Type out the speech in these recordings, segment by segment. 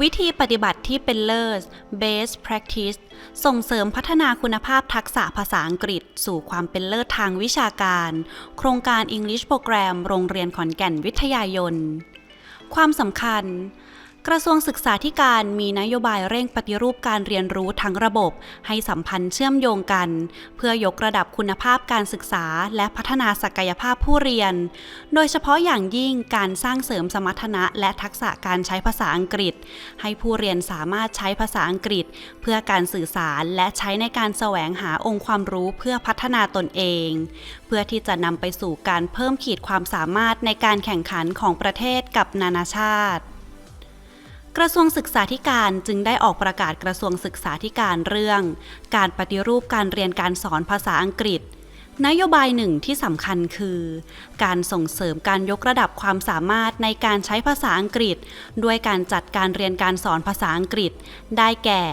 วิธีปฏิบัติที่เป็นเลิศ best practice ส่งเสริมพัฒนาคุณภาพทักษะภาษาอังกฤษ สู่ความเป็นเลิศทางวิชาการ โครงการ English Program โรงเรียนขอนแก่นวิทยายน ความสำคัญ กระทรวงศึกษาธิการมีนโยบายเร่งปฏิรูปการเรียนรู้ทั้งระบบ ให้สัมพันธ์เชื่อมโยงกัน เพื่อยกระดับคุณภาพการศึกษา และพัฒนาศักยภาพผู้เรียน โดยเฉพาะอย่างยิ่งการสร้างเสริมสมรรถนะและทักษะการใช้ภาษาอังกฤษ ให้ผู้เรียนสามารถใช้ภาษาอังกฤษ เพื่อการสื่อสารและใช้ในการแสวงหาองค์ความรู้เพื่อพัฒนาตนเอง เพื่อที่จะนำไปสู่การเพิ่มขีดความสามารถในการแข่งขันของประเทศกับนานาชาติ กระทรวงศึกษาธิการจึงได้ออกประกาศกระทรวงศึกษาธิการเรื่อง การปฏิรูปการเรียนการสอนภาษาอังกฤษ นโยบายหนึ่งที่สำคัญคือ การส่งเสริมการยกระดับความสามารถในการใช้ภาษาอังกฤษ ด้วยการจัดการเรียนการสอนภาษาอังกฤษ ได้แก่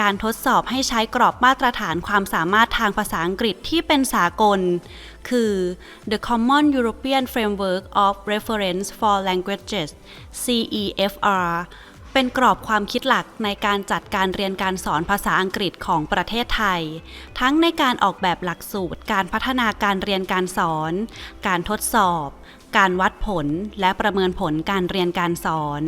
การทดสอบให้ใช้กรอบมาตรฐานความสามารถทางภาษาอังกฤษที่เป็นสากล คือ The Common European Framework of Reference for Languages CEFR เป็นกรอบความคิดหลักในการจัดการเรียนการสอนภาษาอังกฤษของประเทศไทย ทั้งในการออกแบบหลักสูตร การพัฒนาการเรียนการสอน การทดสอบ การวัดผลและประเมินผลการเรียนการสอน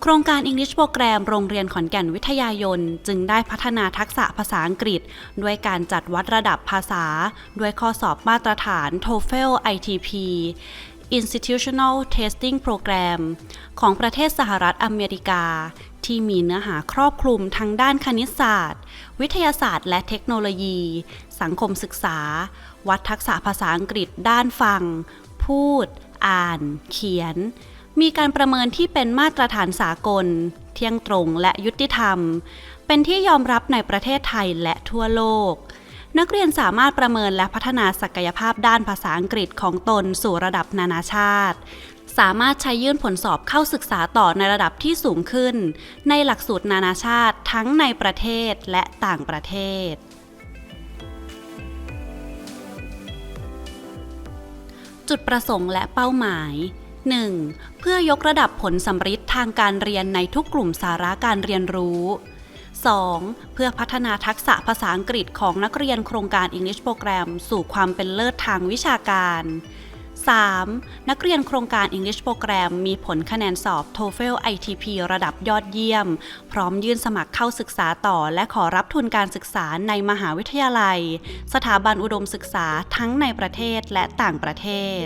โครงการ English Program โรงเรียนขอนแก่นวิทยายน จึงได้พัฒนาทักษะภาษาอังกฤษ ด้วยการจัดวัดระดับภาษา ด้วยข้อสอบมาตรฐาน TOEFL ITP Institutional Testing Program ของประเทศสหรัฐอเมริกา ที่มีเนื้อหาครอบคลุมทั้งด้านคณิตศาสตร์ วิทยาศาสตร์และเทคโนโลยี สังคมศึกษา วัดทักษะภาษาอังกฤษด้านฟัง พูด อ่าน เขียน มีการประเมินที่เป็นมาตรฐานสากล เที่ยงตรงและยุติธรรม เป็นที่ยอมรับในประเทศไทยและทั่วโลก นักเรียนสามารถประเมินและพัฒนาศักยภาพด้านภาษาอังกฤษของตนสู่ระดับนานาชาติ สามารถใช้ยื่นผลสอบเข้าศึกษาต่อในระดับที่สูงขึ้น ในหลักสูตรนานาชาติทั้งในประเทศและต่างประเทศจุดประสงค์และเป้าหมาย 1. เพื่อยกระดับผลสำฤทธิ์ทางการเรียนในทุกกลุ่มสาระการเรียนรู้ 2. เพื่อพัฒนาทักษะภาษาอังกฤษของนักเรียนโครงการ English Program สู่ความเป็นเลิศทางวิชาการ 3. นักเรียนโครงการ English Program มีผลคะแนนสอบ TOEFL ITP ระดับยอดเยี่ยม พร้อมยื่นสมัครเข้าศึกษาต่อ และขอรับทุนการศึกษาในมหาวิทยาลัย สถาบันอุดมศึกษาทั้งในประเทศและต่างประเทศ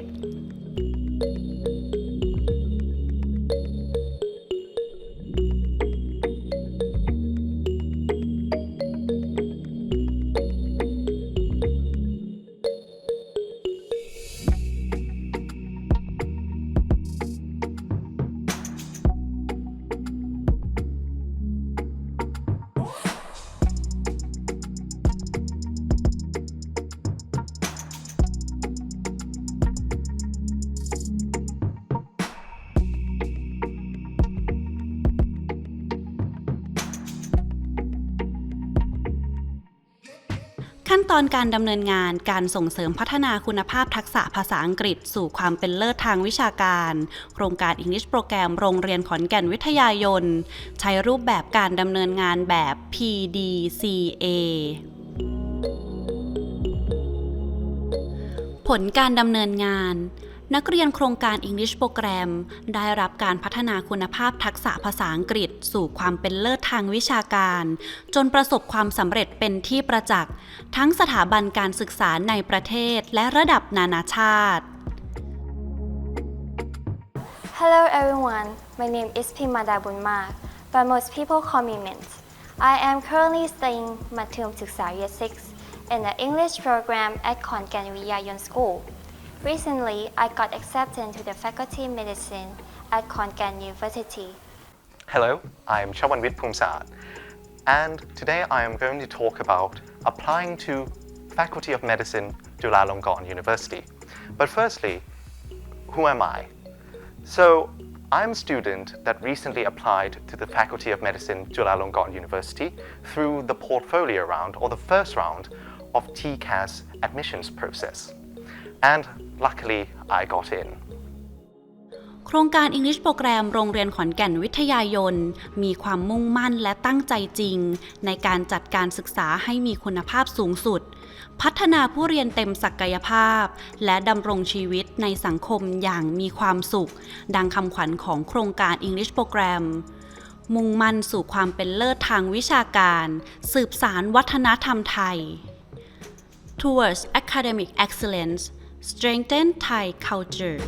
ขั้นตอนการดำเนินงานการส่งเสริมพัฒนาคุณภาพทักษะภาษาอังกฤษ สู่ความเป็นเลิศทางวิชาการ โครงการ English Program โรงเรียนขอนแก่นวิทยายน ใช้รูปแบบการดำเนินงานแบบ PDCA ผลการดำเนินงาน นักเรียนโครงการ English Program ได้รับการพัฒนาคุณภาพทักษะภาษาอังกฤษ สู่ความเป็นเลิศทางวิชาการ จนประสบความสำเร็จเป็นที่ประจักษ์ ทั้งสถาบันการศึกษาในประเทศและระดับนานาชาติ Hello everyone, my name is Pimada Bunmar, but most people call me Mint. I am currently studying Matum Tuksa Year 6 in the English program at Konkan Vijayan School. Recently, I got accepted into the Faculty of Medicine at Konkan University. Hello, I'm Chawanvit Pumsat, and today I am going to talk about applying to Faculty of Medicine, Chulalongkorn University. But firstly, who am I? So, I'm a student that recently applied to the Faculty of Medicine, Chulalongkorn University through the portfolio round or the first round of TCAS admissions process. And luckily, I got in. โครงการ English โปรแกรมโรงเรียนขอนแก่นวิทยายน มีความมุ่งมั่นและตั้งใจจริง ในการจัดการศึกษาให้มีคุณภาพสูงสุด พัฒนาผู้เรียนเต็มศักยภาพ และดำรงชีวิตในสังคมอย่างมีความสุข ดังคำขวัญของโครงการ English โปรแกรมมุ่งมั่นสู่ความเป็นเลิศทางวิชาการ สืบสารวัฒนธรรมไทย Towards academic excellence strengthen Thai culture